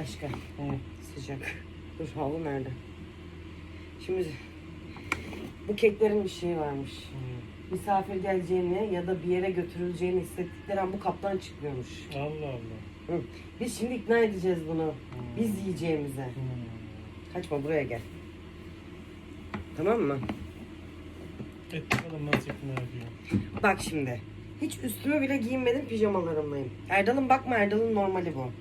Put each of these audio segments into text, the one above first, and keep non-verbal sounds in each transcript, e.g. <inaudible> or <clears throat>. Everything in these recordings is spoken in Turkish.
Aşkım Hı. sıcak. Dur havlu nerede? Şimdi bu keklerin bir şeyi varmış. Misafir geleceğini ya da bir yere götürüleceğini hissettikleri an bu kaptan çıkmıyormuş. Allah Allah. Hı. Biz şimdi ikna edeceğiz bunu. Biz yiyeceğimize. Hı. Kaçma buraya gel. Tamam mı? Et bakalım nasıl ikna ediyor. Bak şimdi. Hiç üstümü bile giyinmedim pijamalarımdayım. Erdal'ın bakma Erdal'ın normali bu.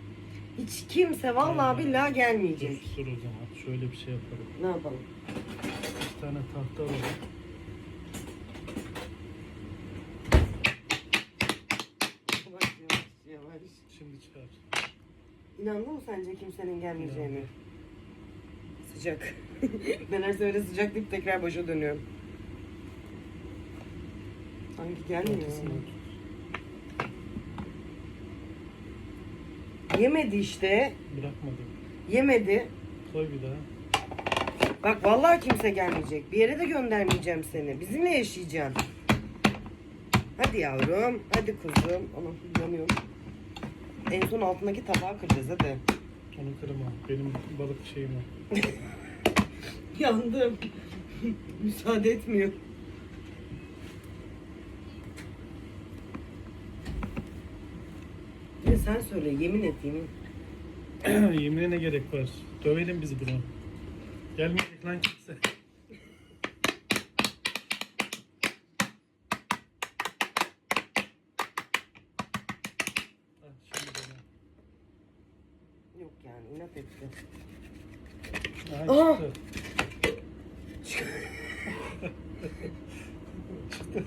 Hiç kimse vallahi billahi Dur, gelmeyecek. dur o zaman. Şöyle bir şey yapalım. Ne yapalım? Bir tane tahta alalım. Yavaş yavaş yavaş. Şimdi çıkar. İnandın mı sence kimsenin gelmeyeceğine? Sıcak. <laughs> ben her seferinde sıcak deyip tekrar başa dönüyorum. Sanki gelmiyor. Tut. Yemedi işte. Bırakmadım. Yemedi. Koy bir daha. Bak vallahi kimse gelmeyecek. Bir yere de göndermeyeceğim seni. Bizimle yaşayacaksın. Hadi yavrum. Hadi kuzum. Ana yanıyorum. En son altındaki tabağı kıracağız hadi. Onu kırma. Benim balık şeyim o. <laughs> Yandım. Müsaade etmiyor. Ne sen söyle yemin et yemin. <clears throat> Yeminine ne gerek var? Dövelim biz bunu. Gelmeyecek lan kimse. Şimdi. Yok yani inat etti. Aha, Aa! çıktı. <laughs> çıktı.